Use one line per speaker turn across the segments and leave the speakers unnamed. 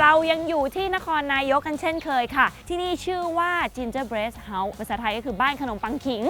เรายังอยู่ที่นครนายกกันเช่นเคยค่ะ ที่นี่ชื่อว่า Ginger Bread House ภาษาไทยก็คือบ้านขนมปังขิง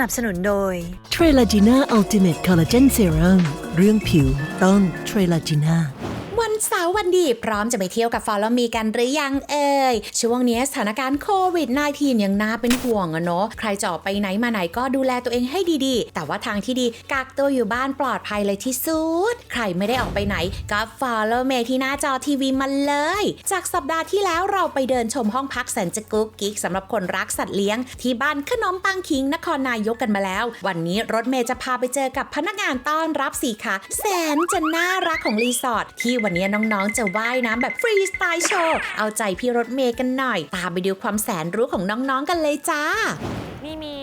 นับสนุนโดย
เทรลาจีน่าอัลติเมทคอลลาเจนเซรั่มเรื่องผิวต้องเทรลาจีน่า
สาร์วันดี พร้อมจะไปเที่ยวกับฟอล l มีกันหรือยังเอ่ยช่วงนี้สถานการณ์โควิด -19 ยังน่าเป็นห่วงอะเนาะใครจะออกไปไหนมาไหนก็ดูแลตัวเองให้ดีๆ แต่ว่าทางที่ดีกักตัวอยู่บ้านปลอดภัยเลยที่สุด ใครไม่ได้ออกไปไหน ก็ฟอล l เมที่หน้าจอทีวีมาเลย จากสัปดาห์ที่แล้วเราไปเดินชมห้องพักแสนจะกุ๊กกิ๊กสำหรับคนรักสัตว์เลี้ยง ที่บ้านขนมปังคิงนครนายกกันมาแล้ว วันนี้รถเมย์จะพาไปเจอกับพนักงานต้อนรับสี่ขาแสนจะน่ารักของรีสอร์ทที่วันนี้น้องๆ จะว่ายน้ำแบบฟรีสไตล์โชว์ เอาใจพี่รถเมย์กันหน่อย ตามไปดูความแสนรู้ของน้องๆ กันเลยจ้า
นี่มี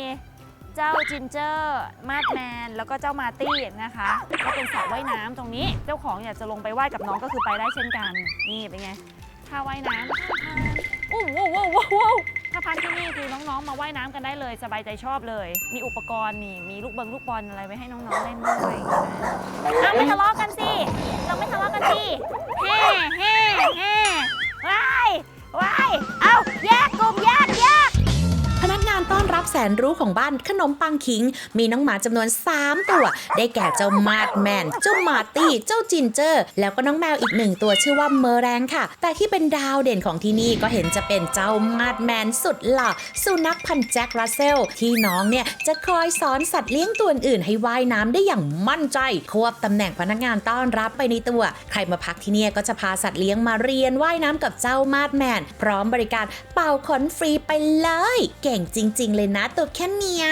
เจ้าจินเจอร์มาดแมน แล้วก็เจ้ามาตี้นะคะก็เป็นสระว่ายน้ำตรงนี้ เจ้าของอยากจะลงไปว่ายกับน้องก็คือไปได้เช่นกัน นี่เป็นไงท่าว่ายน้ำ ว่ายน้ำกันได้เลยสบายใจชอบเลย มีอุปกรณ์นี่มีลูกเบิงลูกบอลอะไรไว้ให้น้องๆเล่นด้วยอะไม่ทะเลาะกันสิเราไม่ทะเลาะกันสิแฮ่แฮ่แฮ่
รับแสนรู้ของบ้านขนมปังคิง มีน้องหมาจำนวน 3 ตัว ได้แก่เจ้ามาดแมน เจ้ามาร์ตี้ เจ้าจินเจอร์ แล้วก็น้องแมวอีกหนึ่งตัวชื่อว่าเมอร์แรงค่ะ แต่ที่เป็นดาวเด่นของที่นี่ก็เห็นจะเป็นเจ้ามาดแมนสุดหล่อสุนัขพันธุ์แจ็ครัสเซลที่น้องเนี่ยจะคอยสอนสัตว์เลี้ยงตัวอื่นให้ว่ายน้ำได้อย่างมั่นใจ ควบตำแหน่งพนักงานต้อนรับไปในตัว ใครมาพักที่นี่ก็จะพาสัตว์เลี้ยงมาเรียนว่ายน้ำกับเจ้ามาดแมน พร้อมบริการเป่าขนฟรีไปเลย เก่งจริง ๆ เลยนะตัวแค่เนี้ย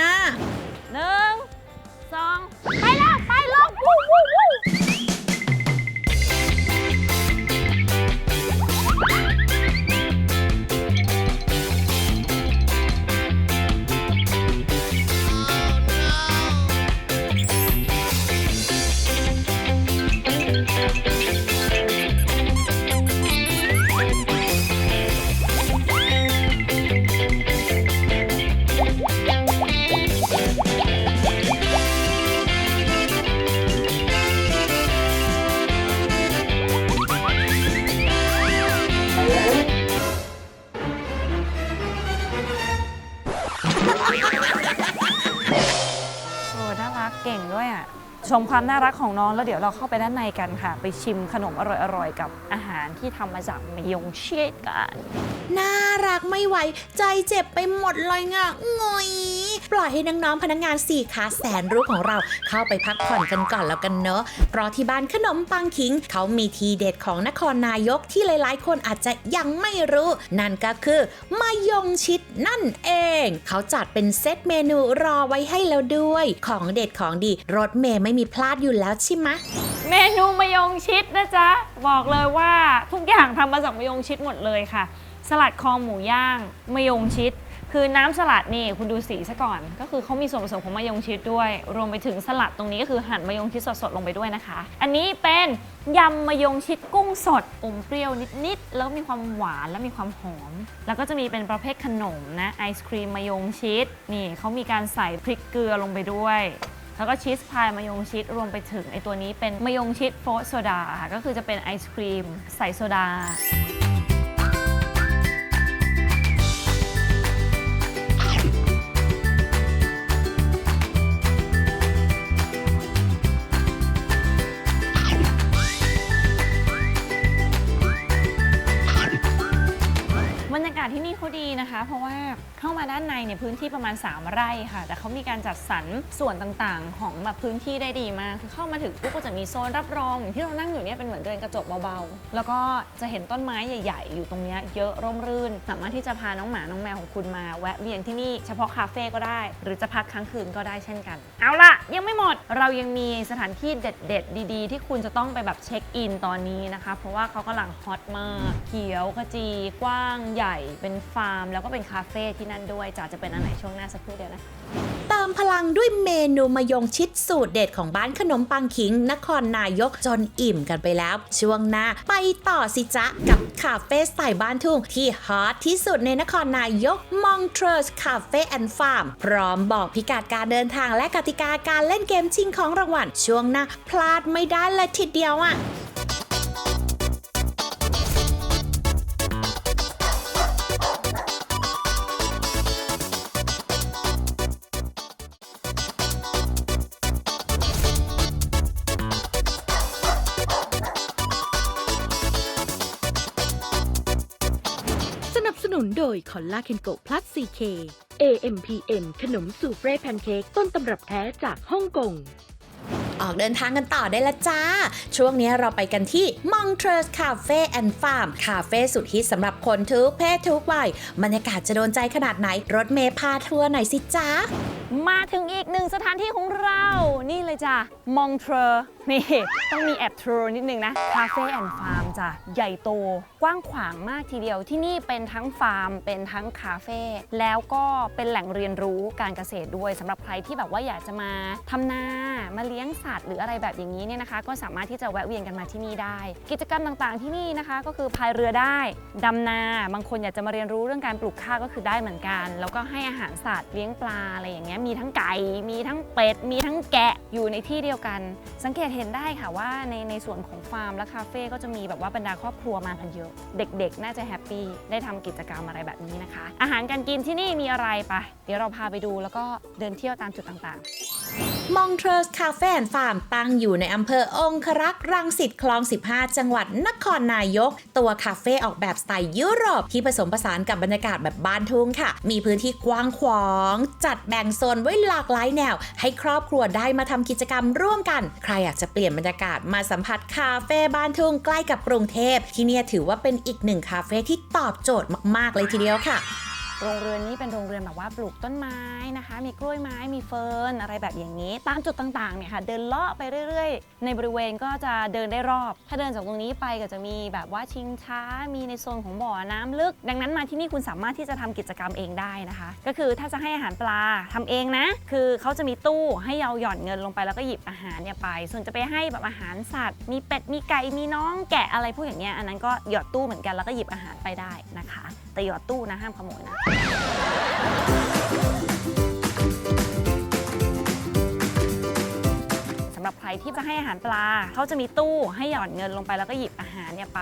หนึ่งสองไปแล้ว ไปลงวู้วู้วู้ มความน่ารักของน้องแล้วเดี๋ยวเราเข้าไปด้านในกันค่ะ ไปชิมขนมอร่อยๆ กับอาหารที่ทำมาจากมยงชิดกัน
น่ารักไม่ไหว ใจเจ็บไปหมดเลยง่ะงอยปล่อยให้น้องๆพนักงานสี่ขาแสนรู้ของเราเข้าไปพักผ่อนกันก่อนแล้วกันเนอะเพราะที่บ้านขนมปังคิง เขามีทีเด็ดของนครนายกที่หลายๆ คนอาจจะยังไม่รู้ นั่นก็คือมายงชิดนั่นเอง เขาจัดเป็นเซตเมนูรอไว้ให้แล้วด้วย ของเด็ดของดีรถเมย์ไม่มีพลาดอยู่แล้วใช่ไหม
เมนูมะยงชิดนะจ๊ะ บอกเลยว่าทุกอย่างทำมาจากมะยงชิดหมดเลยค่ะ สลัดคอหมูย่างมะยงชิด คือน้ำสลัดนี่คุณดูสีซะก่อน ก็คือเขามีส่วนผสมของมะยงชิดด้วย รวมไปถึงสลัดตรงนี้ก็คือหั่นมะยงชิดสดๆลงไปด้วยนะคะ อันนี้เป็นยำมะยงชิดกุ้งสดอมเปรี้ยวนิดๆแล้วมีความหวานและมีความหอม แล้วก็จะมีเป็นประเภทขนมนะไอศครีมมะยงชิดนี่เขามีการใส่พริกเกลือลงไปด้วย แล้วก็ชีสพายมายงชิดรวมไปถึงไอตัวนี้เป็นมายงชิดโฟสโซดาค่ะก็คือจะเป็นไอศครีมใส่โซดา บรรยากาศที่นี่เขาดีนะคะ เพราะว่า เข้ามาด้านในเนี่ยพื้นที่ประมาณ 3 ไร่ค่ะ แต่เขามีการจัดสรรส่วนต่างๆ ของแบบพื้นที่ได้ดีมากคือเข้ามาถึงปุ๊บก็จะมีโซนรับรองอย่างที่เรานั่งอยู่เนี่ยเป็นเหมือนเดินกระจกเบาๆ แล้วก็จะเห็นต้นไม้ใหญ่ ๆ อยู่ตรงเนี้ยเยอะร่มรื่น สามารถที่จะพาน้องหมาน้องแมวของคุณมาแวะเวียนที่นี่เฉพาะคาเฟ่ก็ได้ หรือจะพักค้างคืนก็ได้เช่นกัน เอาล่ะ ยังไม่หมดเรายังมีสถานที่เด็ด ๆ ดี ๆ ที่คุณจะต้องไปแบบเช็คอินตอนนี้นะคะ เพราะว่าเขากำลังฮอตมากเขียวขจีกว้างใหญ่เป็นฟาร์ม แล้วก็เป็นคาเฟ่ที่นั่นด้วยจะจะเป็นอันไหนช่วงหน้าสักครู่เดียวนะ
เติมพลังด้วยเมนูมายงชิดสูตรเด็ดของบ้านขนมปังขิง นครนายกจนอิ่มกันไปแล้ว ช่วงหน้าไปต่อสิจ๊ะ กับคาเฟ่สไตล์บ้านทุ่ง ที่ฮอตที่สุดในนครนายกมองเทรสคาเฟ่แอนด์ฟาร์มพร้อมบอกพิกัดการเดินทางและกติกาการเล่นเกมชิงของรางวัลช่วงหน้าพลาดไม่ได้เลยทีเดียวอะ
นุนโดยคอลลาเคนโกพลัส 4K AMPM ขนมสูเฟรแพนเค้กต้นตำรับแท้จากฮ่องกง
ออกเดินทางกันต่อได้ละจ้า ช่วงนี้เราไปกันที่ Montreux Cafe and Farm คาเฟ่สุดฮิตสำหรับคนทุกเพศทุกวัยบรรยากาศจะโดนใจขนาดไหน รถเมย์พาทัวร์หน่อยสิจ้า
มาถึงอีกหนึ่งสถานที่ของเรา นี่เลยจ้ะมองเทรนี่ ต้องมีแอบเทรนิดนึงนะ คาเฟ่แอนด์ฟาร์มจ้ะ ใหญ่โต กว้างขวางมากทีเดียว ที่นี่เป็นทั้งฟาร์ม เป็นทั้งคาเฟ่ แล้วก็เป็นแหล่งเรียนรู้การเกษตรด้วยสำหรับใครที่แบบว่าอยากจะมาทำนา มาเลี้ยงสัตว์หรืออะไรแบบอย่างนี้เนี่ยนะคะ ก็สามารถที่จะแวะเวียนกันมาที่นี่ได้ กิจกรรมต่างๆที่นี่นะคะ ก็คือพายเรือได้ดำนา บางคนอยากจะมาเรียนรู้เรื่องการปลูกข้าวก็คือได้เหมือนกัน แล้วก็ให้อาหารสัตว์เลี้ยงปลาอะไรอย่างเงี้ยมีทั้งไก่มีทั้งเป็ดมีทั้งแกะอยู่ในที่เดียวกัน สังเกตเห็นได้ค่ะว่าในในส่วนของฟาร์มและคาเฟ่ก็จะมีแบบว่าบรรดาครอบครัวมากันเยอะ เด็กๆ น่าจะแฮปปี้ได้ทำกิจกรรมอะไรแบบนี้นะคะ อาหารการกินที่นี่มีอะไรไปเดี๋ยวเราพาไปดูแล้วก็เดินเที่ยวตามจุดต่างๆ
มองเทรสคาเฟาร์มตั้งอยู่ในอำเภอองครักษ์รังสิตคลอง 15 จังหวัดนครนายก ตัวคาเฟ่ออกแบบสไตล์ยุโรปที่ผสมผสานกับบรรยากาศแบบบ้านทุ่งค่ะ มีพื้นที่กว้างขวาง จัดแบ่งโซนไว้หลากหลายแนว ให้ครอบครัวได้มาทำกิจกรรมร่วมกัน ใครอยากจะเปลี่ยนบรรยากาศมาสัมผัสคาเฟ่บ้านทุ่งใกล้กับกรุงเทพที่นี่ถือว่าเป็นอีกหนึ่งคาเฟ่ที่ตอบโจทย์มาก ๆ เลยทีเดียวค่ะ
โรงเรือนนี้เป็นโรงเรือนแบบว่าปลูกต้นไม้นะคะ มีกล้วยไม้มีเฟิร์นอะไรแบบอย่างนี้ ตามจุดต่างๆเนี่ยค่ะ เดินเลาะไปเรื่อย ๆ ในบริเวณก็จะเดินได้รอบ ถ้าเดินจากตรงนี้ไปก็จะมีแบบว่าชิงช้า มีในโซนของบ่อน้ำลึก ดังนั้นมาที่นี่คุณสามารถที่จะทำกิจกรรมเองได้นะคะ ก็คือถ้าจะให้อาหารปลาทำเองนะ คือเขาจะมีตู้ให้เราหย่อนเงินลงไปแล้วก็หยิบอาหารเนี่ยไป ส่วนจะไปให้แบบอาหารสัตว์ มีเป็ดมีไก่มีน้องแกะอะไรพวกอย่างเงี้ยอันนั้นก็หยอดตู้เหมือนกันแล้วก็หยิบอาหารไปได้นะคะ แต่หยอดตู้นะห้ามขโมยนะสำหรับใครที่จะให้อาหารปลา เขาจะมีตู้ให้หย่อนเงินลงไปแล้วก็หยิบอาหารเนี่ยไป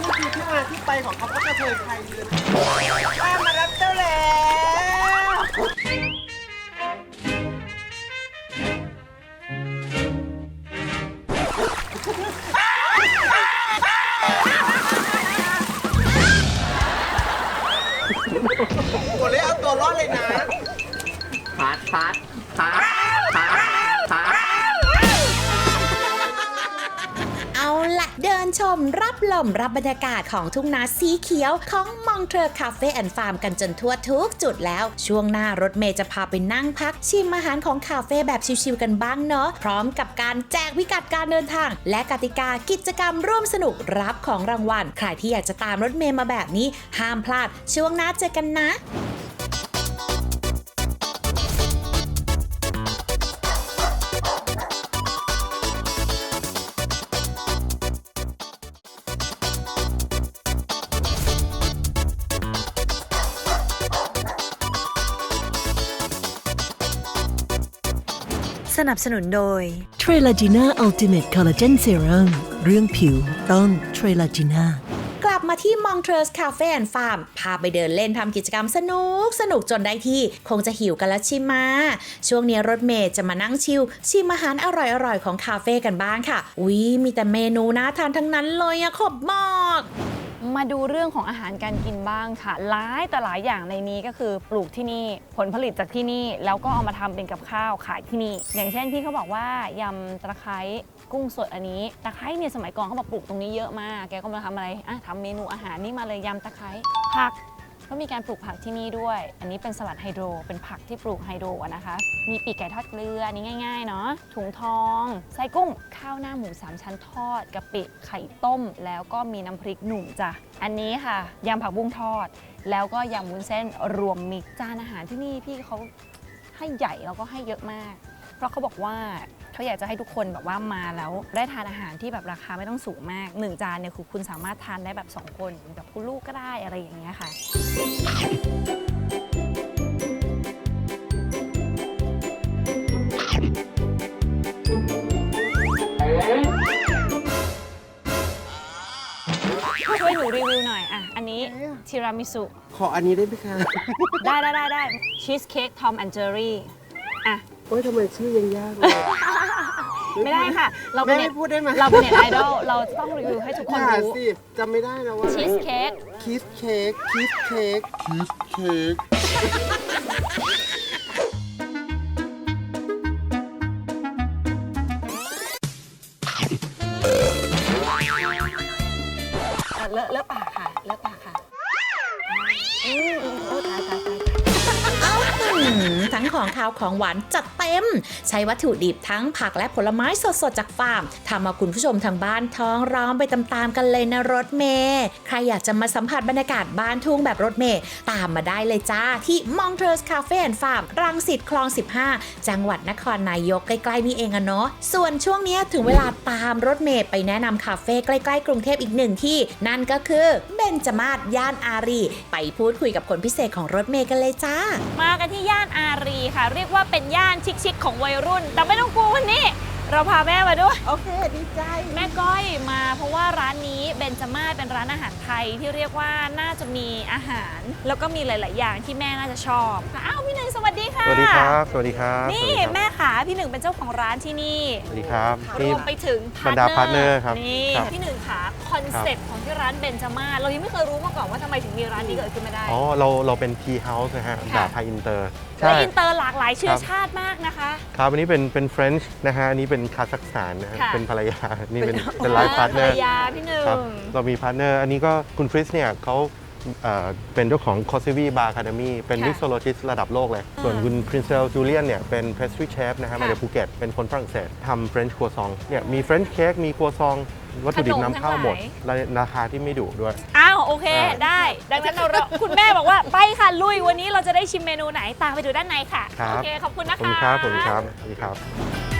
นี่คือที่มาที่ไปของคำว่ากระเทยไทยเลยป้ามารับเจ้าแล้ว
พัดพัดพัดพัดพัด
เอาละเดินชมรับลมรับบรรยากาศของทุ่งนาสีเขียวของมองเทอร์คาเฟ่แอนด์ฟาร์มกันจนทั่วทุกจุดแล้ว ช่วงหน้ารถเมย์จะพาไปนั่งพักชิมอาหารของคาเฟ่แบบชิวๆกันบ้างเนาะพร้อมกับการแจกพิกัดการเดินทาง และกติกากิจกรรมร่วมสนุกรับของรางวัล ใครที่อยากจะตามรถเมย์มาแบบนี้ห้ามพลาด ช่วงหน้าเจอกันนะ
นับสนุนโดย
เทรลาจีน่าอัลติเมทคอลลาเจนเซรั่มเรื่องผิวต้องเทรลาจีน่า
กลับมาที่มองเทรสคาเฟ่แอนด์ฟาร์มพาไปเดินเล่นทำกิจกรรมสนุกสนุกจนได้ที่ คงจะหิวกันแล้วใชิมา ช่วงนี้รถเมย์จะมานั่งชิลชิมอาหารอร่อยๆ ของคาเฟ่กันบ้างค่ะ อุ๊ยมีแต่เมนูน่าทานทั้งนั้นเลยอะขอบบอก
มาดูเรื่องของอาหารการกินบ้างค่ะหลายแต่หลายอย่างในนี้ก็คือปลูกที่นี่ผลผลิตจากที่นี่ แล้วก็เอามาทำเป็นกับข้าวขายที่นี่ อย่างเช่นพี่เขาบอกว่ายำตะไคร้กุ้งสดอันนี้ตะไคร้เนี่ยสมัยก่อนเขาบอกปลูกตรงนี้เยอะมาก แกก็มาทำอะไรอะทำเมนูอาหารนี่มาเลยยำตะไคร้ผัก เขามีการปลูกผักที่นี่ด้วย อันนี้เป็นสลัดไฮโดร เป็นผักที่ปลูกไฮโดรนะคะ มีปีกไก่ทอดเกลืออันนี้ง่ายๆเนาะ ถุงทอง ไส้กุ้ง ข้าวหน้าหมูสามชั้นทอดกะปิไข่ต้ม แล้วก็มีน้ำพริกหนุ่มจ้ะ อันนี้ค่ะยำผักบุ้งทอด แล้วก็ยำวุ้นเส้นรวมมิตรจานอาหารที่นี่พี่เขาให้ใหญ่แล้วก็ให้เยอะมาก เพราะเขาบอกว่า เขาอยากจะให้ทุกคนแบบว่ามาแล้วได้ทานอาหารที่แบบราคาไม่ต้องสูงมากหนึ่งจานเนี่ยคือคุณสามารถทานได้แบบสองคนกับคุณลูกก็ได้อะไรอย่างเงี้ยค่ะช่วยหนูรีวิวหน่อยอะ อันนี้ทีรามิสุ
ขออันนี้ได้ไหมคะ
ได้ได้ได้ได้ชีสเค้กทอมแอนเจอรี่อะ
โอ้ยทำไมชื่อยังยากเลย
ไม่ได้ค่ะ เราเป็
แม่
นเน็
ไม่
ต
พูดได้ไหม
เราเป็นเน็ตไอดอลเราจะต้องรีวิวให้ทุกคน
อย่า
รู้
สิจำไม่ได้นะว่า
ชีสเค้ก
คิสเค้กคิสเค้กคิสเค้ก
ทั้งของคาวของหวานจัดเต็ม ใช้วัตถุดิบทั้งผักและผลไม้สดๆจากฟาร์มทำมาคุณผู้ชมทางบ้านท้องร้องไปตามๆกันเลยนะรถเมย์ใครอยากจะมาสัมผัสบรรยากาศบ้านทุ่งแบบรถเมย์ตามมาได้เลยจ้า ที่มองเทอร์สคาเฟ่แอนด์ฟาร์มรังสิตคลอง 15 จังหวัดนครนายกใกล้ๆนี่เองอะเนาะส่วนช่วงนี้ถึงเวลาตามรถเมย์ไปแนะนำคาเฟ่ใกล้ๆกรุงเทพอีกหนึ่งที่ นั่นก็คือเบนจมาศย่านอารี ไปพูดคุยกับคนพิเศษของรถเมย์กันเลยจ้า
มากันที่ย่านอารีค่ะ เรียกว่าเป็นย่านชิคๆของวัยรุ่น แต่ไม่ต้องกลัววันนี้ เราพาแม่มาด้วย
โอเค ดีใจ
แม่ก้อยมาเพราะว่าร้านนี้เบนจมาศเป็นร้านอาหารไทยที่เรียกว่าน่าจะมีอาหาร แล้วก็มีหลาย ๆ อย่างที่แม่น่าจะชอบอ้าวพี่หนึ่งสวัสดีค่ะ
สวัสดีครับ สวัสดีครับ
นี่
สวัสดีครับ
แม่ขาพี่หนึ่งเป็นเจ้าของร้านที่นี่
สวัสดีครับ
ร
นี่
วมไปถึง
บรรดา partner ครับ
นี่
ครับ
พี่หนึ่งขาคอนเซ็ปต์ของที่ร้านเบนจมาศเรายังไม่เคยรู้มาก่อนว่าทำไมถึงมีร้านนี้เกิดขึ้นมาได้
อ๋อเราเราเป็น Tea House นะฮะ
ค่ะ
แบบไทยอินเตอร์
และอินเตอร์หลากหลายเชื้อ
ครับ
ชาติมากนะคะ
ครับอันนี้เป็นเป็น French นะฮะอันนี้เป็นคาซัคสถานนะฮะ
ค่ะ
เป็นภรรยา นี่เป็นเป็นไลฟ์พาร์ทเนอ
ภ
ร์
รรยาพี่หนึ่ง
ครับเรามีพาร์ทเนอร์ อันนี้ก็คุณคริสเนี่ยเขา เอ่อเป็นเจ้าของ c o s i v i Bar Academy เป็น
ค่ะ
mixologist ระดับโลกเลย ส่วนคุณ Princel Julian เนี่ยเป็น pastry chef นะฮะมาจากภูเก็ต เป็นคนฝรั่งเศสทำ French croissant เนี่ยมี French cake มี croissant วัตถุดิบนำเข้าหมด และราคาที่ไม่ดุด้วย
อ้าวโอเค
อ่า
ได้ ดังนั้นเรา คุณแม่บอกว่าไปค่ะลุยวันนี้เราจะได้ชิมเมนูไหนตามไปดูด้านในค่ะ
ครับ
โอเค ขอบคุณนะ
ขอบ
คะ
คุณครับขอบคุณครับสวัสดีครับ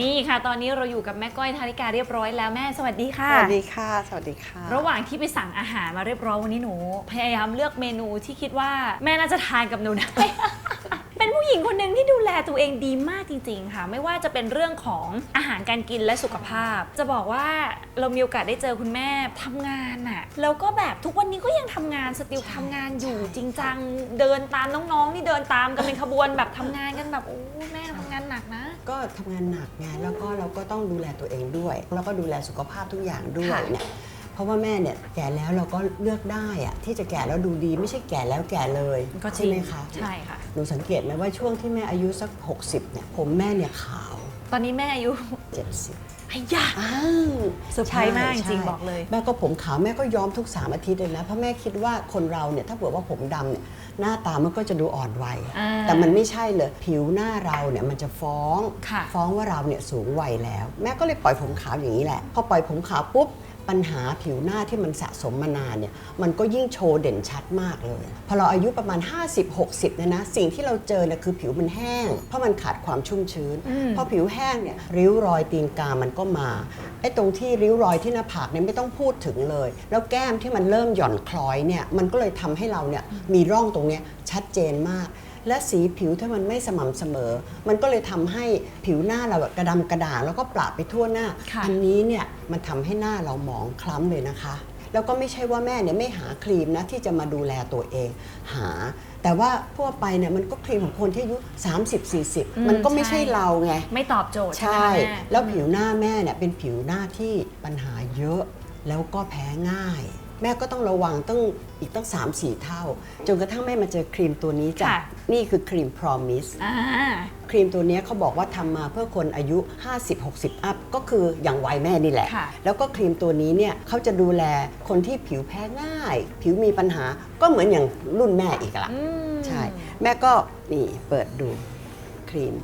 นี่ค่ะ ตอนนี้เราอยู่กับแม่ก้อยธาริกาเรียบร้อยแล้วแม่สวัสดีค่ะ
สวัสดีค่ะ สวัสดีค่ะ
ระหว่างที่ไปสั่งอาหารมาเรียบร้อยวันนี้หนู พยายามเลือกเมนูที่คิดว่าแม่น่าจะทานกับหนูได้ เป็นผู้หญิงคนหนึ่งที่ดูแลตัวเองดีมากจริง ๆ ค่ะ ไม่ว่าจะเป็นเรื่องของอาหารการกินและสุขภาพ จะบอกว่าเรามีโอกาสได้เจอคุณแม่ทำงานอะแล้วก็แบบทุกวันนี้ก็ยังทำงานสติลทำงานอยู่จริงจังเดินตามน้องๆนี่เดินตามกันเป็นขบวนแบบทำงานกันแบบโอ้แม่ทำงานหนักนะ
ก็ทำงานหนักไงแล้วก็เราก็ต้องดูแลตัวเองด้วย แล้วก็ดูแลสุขภาพทุกอย่างด้วยเนี่ย ราะว่าแม่เนี่ยแก่แล้วเราก็เลือกได้อะที่จะแก่แล้วดูดีไม่ใช่แก่แล้วแก่เลย
ก็จ
ใช่
ริง
ไหมคะ
ใช่ค่ะ
หนูสังเกตไหมว่าช่วงที่แม่อายุสัก 60เนี่ยผมแม่เนี่ยขาว
ตอนนี้แม่อายุ
70
ไอ้ยา
อ้าว
เซอร์ไพรส์มากจริงๆ
ใช่
บอกเลย
แม่ก็ผมขาวแม่ก็ย้อมทุก3อาทิตย์เลยนะเพราะแม่คิดว่าคนเราเนี่ยถ้าเผื่อว่าผมดำเนี่ยหน้าตามันก็จะดูอ่อนวัย
อ่า
แต่มันไม่ใช่เลยผิวหน้าเราเนี่ยมันจะฟ้อง
ค่ะ
ฟ้องว่าเราเนี่ยสูงวัยแล้ว แม่ก็เลยปล่อยผมขาวอย่างนี้แหละพอปล่อยผมขาวปุ๊บ ปัญหาผิวหน้าที่มันสะสมมานานเนี่ยมันก็ยิ่งโชว์เด่นชัดมากเลย พอเราอายุประมาณ 50-60เนี่ยนะสิ่งที่เราเจอเนี่ยคือผิวมันแห้ง เพราะมันขาดความชุ่มชื้นพอผิวแห้งเนี่ยริ้วรอยตีนกามันก็มาไอ้ตรงที่ริ้วรอยที่หน้าผากเนี่ยไม่ต้องพูดถึงเลย แล้วแก้มที่มันเริ่มหย่อนคล้อยเนี่ยมันก็เลยทำให้เราเนี่ยมีร่องตรงเนี้ยชัดเจนมาก และสีผิวถ้ามันไม่สม่ำเสมอ มันก็เลยทำให้ผิวหน้าเราอะกระดำกระด่างแล้วก็ปราไปทั่วหน้า
ค่ะ
อันี้เนี่ยมันทำให้หน้าเราหมองคล้ำเลยนะคะ แล้วก็ไม่ใช่ว่าแม่เนี่ยไม่หาครีมนะที่จะมาดูแลตัวเอง หา แต่ว่าทั่วไปเนี่ยมันก็ครีมของคนที่อายุ30-40 มันก็ไม่ใช่ เราไง
ไม่ตอบโจทย์
ใช่
ไหมคะม่
แล้วผิวหน้าแม่เนี่ยเป็นผิวหน้าที่ปัญหาเยอะ แล้วก็แพ้ง่าย แม่ก็ต้องระวังต้องอีกตั้ง3-4 เท่า จนกระทั่งแม่มาเจอครีมตัวนี้จ้ะ
ค่ะ
นี่คือครีม Promise
อ่า
ครีมตัวเนี้ยเขาบอกว่าทำมาเพื่อคนอายุ 50-60 อัพ ก็คืออย่างวัยแม่นี่แหละ
ค่ะ
แล้วก็ครีมตัวนี้เนี่ยเขาจะดูแลคนที่ผิวแพ้ง่าย ผิวมีปัญหาก็เหมือนอย่างรุ่นแม่อีกละ
อืม
ใช่ แม่ก็นี่เปิดดูครีม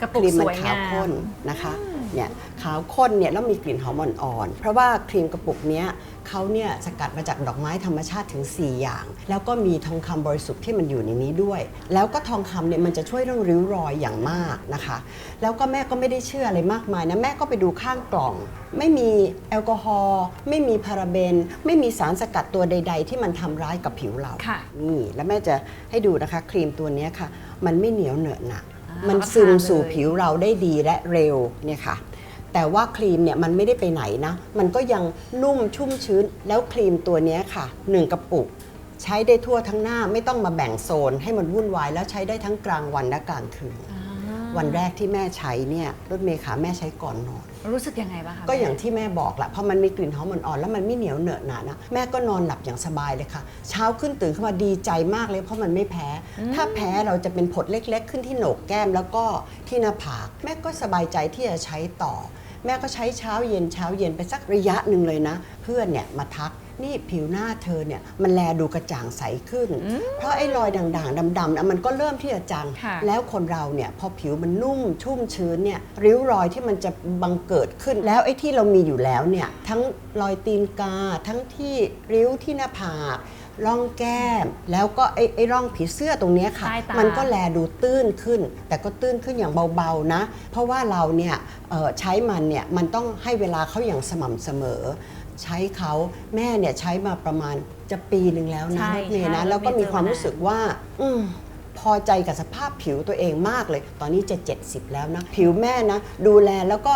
กระปุก
ครีม
ส
มัน
วย
ขางา
ว
ข้
ม
นนะคะเนี่ยขาวข้นเนี่ยแล้วมีกลิ่นหอมอ่อนๆเพราะว่าครีมกระปุกเนี้ยเขาเนี่ยสกัดมาจากดอกไม้ธรรมชาติถึง 4 อย่าง แล้วก็มีทองคำบริสุทธิ์ที่มันอยู่ในนี้ด้วย แล้วก็ทองคำเนี่ยมันจะช่วยเรื่องริ้วรอยอย่างมากนะคะ แล้วก็แม่ก็ไม่ได้เชื่ออะไรมากมายนะแม่ก็ไปดูข้างกล่อง ไม่มีแอลกอฮอล์ไม่มีพาราเบน ไม่มีสารสกัดตัวใด ๆ ที่มันทำร้ายกับผิวเรา
ค่ะ
นี่แล้วแม่จะให้ดูนะคะครีมตัวเนี้ยค่ะ มันไม่เหนียวเหนอะหนะ
อ่า
มันซึมสู่ผิวเราได้ดีและเร็วเนี่ยค่ะ แต่ว่าครีมเนี่ยมันไม่ได้ไปไหนนะ มันก็ยังนุ่มชุ่มชื้นแล้วครีมตัวนี้ค่ะหนึ่งกระปุก ใช้ได้ทั่วทั้งหน้าไม่ต้องมาแบ่งโซนให้มันวุ่นวายแล้วใช้ได้ทั้งกลางวันและกลางคืน วันแรกที่แม่ใช้เนี่ยรถเมย์ขาแม่ใช้ก่อนนอน
รู้สึกยังไงบ้างคะ
ก็อย่าง
แม่
ที่แม่บอกแหละพอมันมีกลิ่นหอมอ่อนๆแล้วมันไม่เหนียวเหนอะหนะนะแม่ก็นอนหลับอย่างสบายเลยค่ะ เช้าขึ้นตื่นขึ้นมาดีใจมากเลยเพราะมันไม่แพ้ ถ้าแพ้เราจะเป็นผดเล็ก ๆ ขึ้นที่โหนกแก้มแล้วก็ที่หน้าผาก แม่ก็สบายใจที่จะใช้ต่อ แม่ก็ใช้เช้าเย็นเช้าเย็นไปสักระยะหนึ่งเลยนะ เพื่อนเนี่ยมาทัก นี่ผิวหน้าเธอเนี่ยมันแลดูกระจ่างใสขึ้น เพราะไอ้รอยด่างๆดำๆนะมันก็เริ่มที่จะจาง
ค่ะ
แล้วคนเราเนี่ยพอผิวมันนุ่มชุ่มชื้นเนี่ยริ้วรอยที่มันจะบังเกิดขึ้น แล้วไอ้ที่เรามีอยู่แล้วเนี่ยทั้งรอยตีนกาทั้งที่ริ้วที่หน้าผาก ร่องแก้มแล้วก็ไอ้ไอ้ร่องผีเสื้อตรงเนี้ยค่ะ
ใต้ตามั
มันก็แลดูตื้นขึ้น แต่ก็ตื้นขึ้นอย่างเบาๆนะ เพราะว่าเราเนี่ยเอ่อใช้มันเนี่ยมันต้องให้เวลาเขาอย่างสม่ำเสมอ ใช้เขาแม่เนี่ยใช้มาประมาณจะปีหนึ่งแล้วนะ
ใช่
รถเมย์
ใช่
นะ
รถเมย์
แล้วก็มีความ
เจอมานาน
รู้สึกว่า อืมพอใจกับสภาพผิวตัวเองมากเลย ตอนนี้จะ 70 แล้วนะ ผิวแม่นะ ดูแลแล้วก็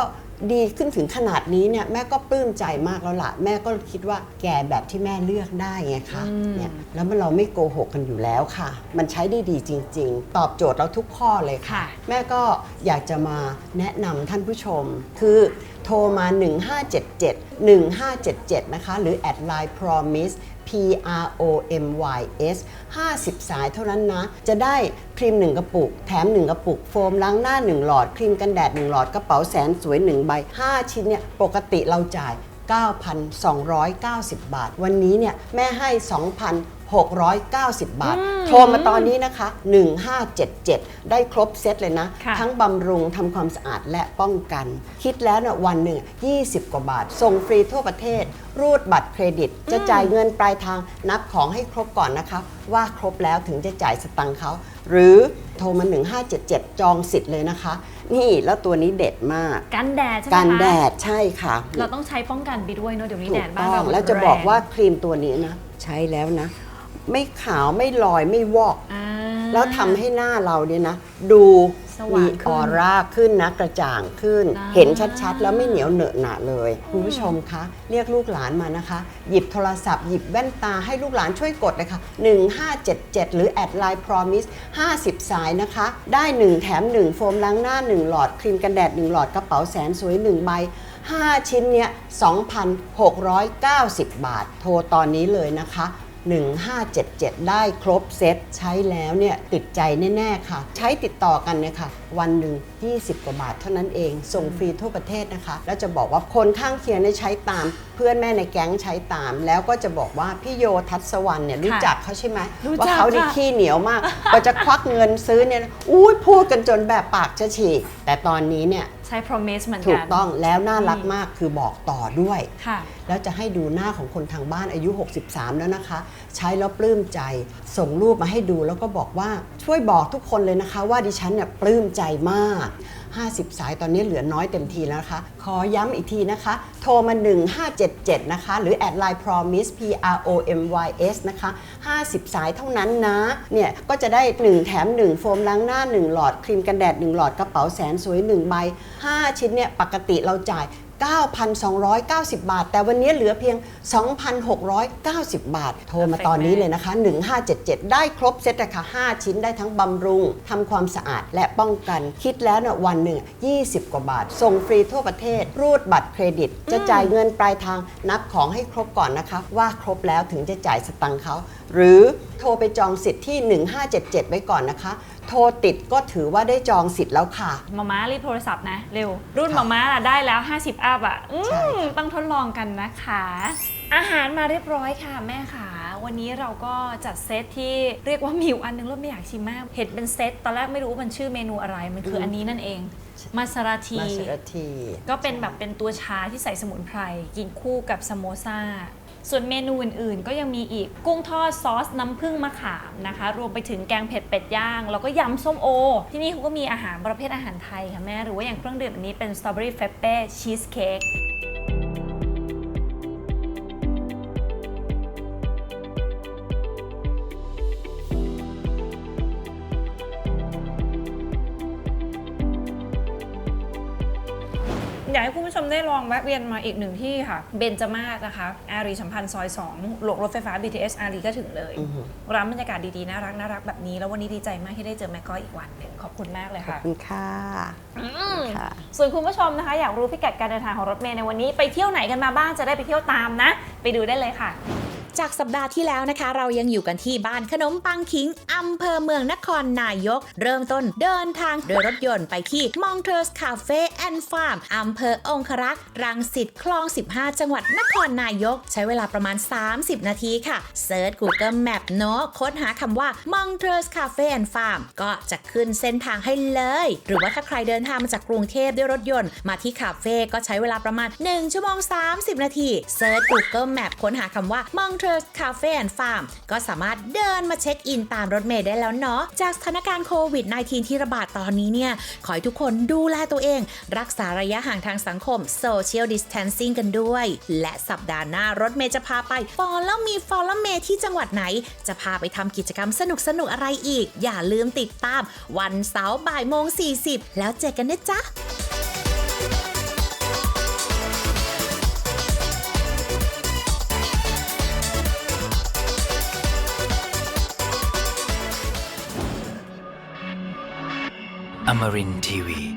ดีขึ้นถึงขนาดนี้เนี่ยแม่ก็ปลื้มใจมากแล้วล่ะแม่ก็คิดว่าแก่แบบที่แม่เลือกได้ไงคะเนี่ยแล้วมันเราไม่โกหกกันอยู่แล้วค่ะ มันใช้ได้ดีจริง ๆ ตอบโจทย์เราทุกข้อเลยค่ะ
ค่ะ
แม่ก็อยากจะมาแนะนำท่านผู้ชม คือโทรมา 1577 1577 นะคะ หรือแอดไลน์ promise P R O M Y S 50 สายเท่านั้นนะ จะได้ครีม 1 กระปุก แถม 1 กระปุก โฟมล้างหน้า 1 หลอด ครีมกันแดด 1 หลอด กระเป๋าแสนสวย 1 ใบ 5 ชิ้นเนี่ย ปกติเราจ่าย 9,290 บาท วันนี้เนี่ย แม่ให้ 2,690 บาท โทรมาตอนนี้นะคะ 1577 ได้ครบเซตเลยนะ
ค่ะ
ทั้งบำรุงทำความสะอาดและป้องกัน คิดแล้วนะวันหนึ่ง 20 กว่าบาท ส่งฟรีทั่วประเทศ รูดบัตรเครดิต จะจ่ายเงินปลายทางนับของให้ครบก่อนนะคะ ว่าครบแล้วถึงจะจ่ายสตังค์เขา หรือโทรมา 1577 จองสิทธิ์เลยนะคะ นี่แล้วตัวนี้เด็ดมาก
กันแดดใช่ไหมคะ
การแดดใช่ค่ะ
เราต้องใช้ป้องกันไปด้วยเนอะเดี๋ยวนี้
ถู
แด
ก
ดบ้าน
ต้อ
เรา
ง
มัน
แล้วจะบอก
แรง
ว่าครีมตัวนี้นะ ใช้แล้วนะ ไม่ขาวไม่ลอยไม่วอก
อ่า
แล้วทำให้หน้าเราเนี่ยนะ ดู
สว่าง
มี
ขึ้
อนอร่าขึ้นนะกระจ่างขึ้น
อ่า
เห็นชัดๆ แล้วไม่เหนียวเหนอะหนะเลย คุณผู้ชมคะ เรียกลูกหลานมานะคะ หยิบโทรศัพท์หยิบแว่นตาให้ลูกหลานช่วยกดเลยค่ะ 1577 หรือแอดไลน์ promise 50 สายนะคะ ได้ 1 แถม 1 โฟมล้างหน้า 1 หลอด ครีมกันแดด 1 หลอดกระเป๋าแสนสวย 1 ใบ 5 ชิ้นเนี่ย 2,690 บาท โทรตอนนี้เลยนะคะ 1577 ได้ครบเซตใช้แล้วเนี่ยติดใจแน่ๆค่ะ ใช้ติดต่อกันเนี่ยค่ะ วันหนึ่ง 20 กว่าบาทเท่านั้นเอง ส่งฟรีทั่วประเทศนะคะ แล้วจะบอกว่าคนข้างเคียงได้ใช้ตาม เพื่อนแม่ในแก๊งใช้ตาม แล้วก็จะบอกว่าพี่โยทัศวรรณเนี่ยรู้จักเขาใช่ไหม
รู้จัก
ว่าเขานี่
ค่ะ
ขี้เหนียวมาก ก็จะควักเงินซื้อเนี่ยอุ้ยพูดกันจนแบบปากจะฉีกแต่ตอนนี้เนี่ย
ใช้ promise เหมือน
ถู
กั
ก
น
ต้องแล้วน่ารักมากคือบอกต่อด้วย
ค่ะ
แล้วจะให้ดูหน้าของคนทางบ้านอายุ 63 แล้วนะคะ ใช้แล้วปลื้มใจ ส่งรูปมาให้ดูแล้วก็บอกว่าช่วยบอกทุกคนเลยนะคะ ว่าดิฉันเนี่ยปลื้มใจมาก 50 สายตอนนี้เหลือน้อยเต็มทีแล้วนะคะ ขอย้ำอีกทีนะคะ โทรมา 1577 นะคะ หรือแอดไลน์ promise p r o m y s นะคะ 50 สายเท่านั้นนะ เนี่ย ก็จะได้ 1 แถม 1 โฟมล้างหน้า 1 หลอด ครีมกันแดด 1 หลอด กระเป๋าแสนสวย 1 ใบ 5 ชิ้นเนี่ย ปกติเราจ่าย 9,290 บาท แต่วันนี้เหลือเพียง 2,690 บาท โทรมาตอนนี้เลยนะคะ 1577 ได้ครบเซตราคา5 ชิ้นได้ทั้งบำรุงทำความสะอาดและป้องกันคิดแล้วนะวันหนึ่ง 20 กว่าบาท ส่งฟรีทั่วประเทศ รูดบัตรเครดิต จะจ่ายเงินปลายทางนับของให้ครบก่อนนะคะ ว่าครบแล้วถึงจะจ่ายสตังค์เขา หรือโทรไปจองสิทธิ์ที่ 1577 ไว้ก่อนนะคะ โทรติดก็ถือว่าได้จองสิทธิ์แล้วค่ะ
มาม่ารีบโทรศัพท์นะเร็ว รุ่น
ค่ะ
มาม่าล่ะได้แล้ว 50 อัพอะอืม
ใช่ค่ะ
ต้องทดลองกันนะคะ อาหารมาเรียบร้อยค่ะแม่ค่ะ วันนี้เราก็จัดเซตที่เรียกว่ามีอยู่อันนึงเราไม่อยากชิมมาก เห็นเป็นเซตตอนแรกไม่รู้ว่ามันชื่อเมนูอะไรมันคืออันนี้นั่นเองมาซาราที
มาเสร็จที
ก็เป็นแบบเป็นตัวชาที่ใส่สมุนไพร กินคู่กับสโมซา ส่วนเมนูอื่นๆ ก็ยังมีอีกกุ้งทอดซอสน้ำผึ้งมะขามนะคะ รวมไปถึงแกงเผ็ดเป็ดย่าง แล้วก็ยำส้มโอ ที่นี่เขาก็มีอาหารประเภทอาหารไทยค่ะแม่ หรือว่าอย่างเครื่องดื่มอันนี้เป็นสตรอเบอรี่เฟปเป้ชีสเค้ก อยากให้คุณผู้ชมได้ลองแวะเวียนมาอีกหนึ่งที่ค่ะ เบนจมาศนะคะ อารีสัมพันธ์ซอย2หลวงรถไฟฟ้า BTS อารีก็ถึงเลยร้านบรรยากาศดีๆ น่ารักน่ารักแบบนี้ แล้ววันนี้ดีใจมากที่ได้เจอแม่ก้อยอีกวันหนึ่งขอบคุณมากเลย
ขอบ
ค่ะ
คุณค่ะ
อืม
ค่ะ
ส่วนคุณผู้ชมนะคะ อยากรู้พิกัดการเดินทางของรถเมย์ในวันนี้ไปเที่ยวไหนกันมาบ้างจะได้ไปเที่ยวตามนะ ไปดูได้เลยค่ะ
จากสัปดาห์ที่แล้วนะคะ เรายังอยู่กันที่บ้านขนมปังคิงอำเภอเมืองนครนายก เริ่มต้นเดินทางโดยรถยนต์ไปที่ Montreux Cafe and Farm อำเภอองครักษ์รังสิตคลอง 15 จังหวัดนครนายก ใช้เวลาประมาณ 30 นาทีค่ะเซิร์ช Google Map เนาะค้นหาคำว่า Montreux Cafe and Farm ก็จะขึ้นเส้นทางให้เลย หรือว่าถ้าใครเดินทางมาจากกรุงเทพด้วยรถยนต์มาที่คาเฟ่ก็ใช้เวลาประมาณ 1 ชั่วโมง 30 นาทีเซิร์ช Google Map ค้นหาคำว่า Montreux Cafe and Farm ก็สามารถเดินมาเช็คอินตามรถเมล์ได้แล้วเนาะ จากสถานการณ์โควิด -19 ที่ระบาดตอนนี้เนี่ย ขอให้ทุกคนดูแลตัวเอง รักษาระยะห่างทางสังคม Social Distancing กันด้วย และสัปดาห์หน้ารถเมย์จะพาไป Follow Me Follow Me ที่จังหวัดไหน จะพาไปทำกิจกรรมสนุกๆอะไรอีก อย่าลืมติดตามวันเสาร์บ่ายโมง 40 แล้วเจอกันนะจ๊ะ
Amarin Tiwi.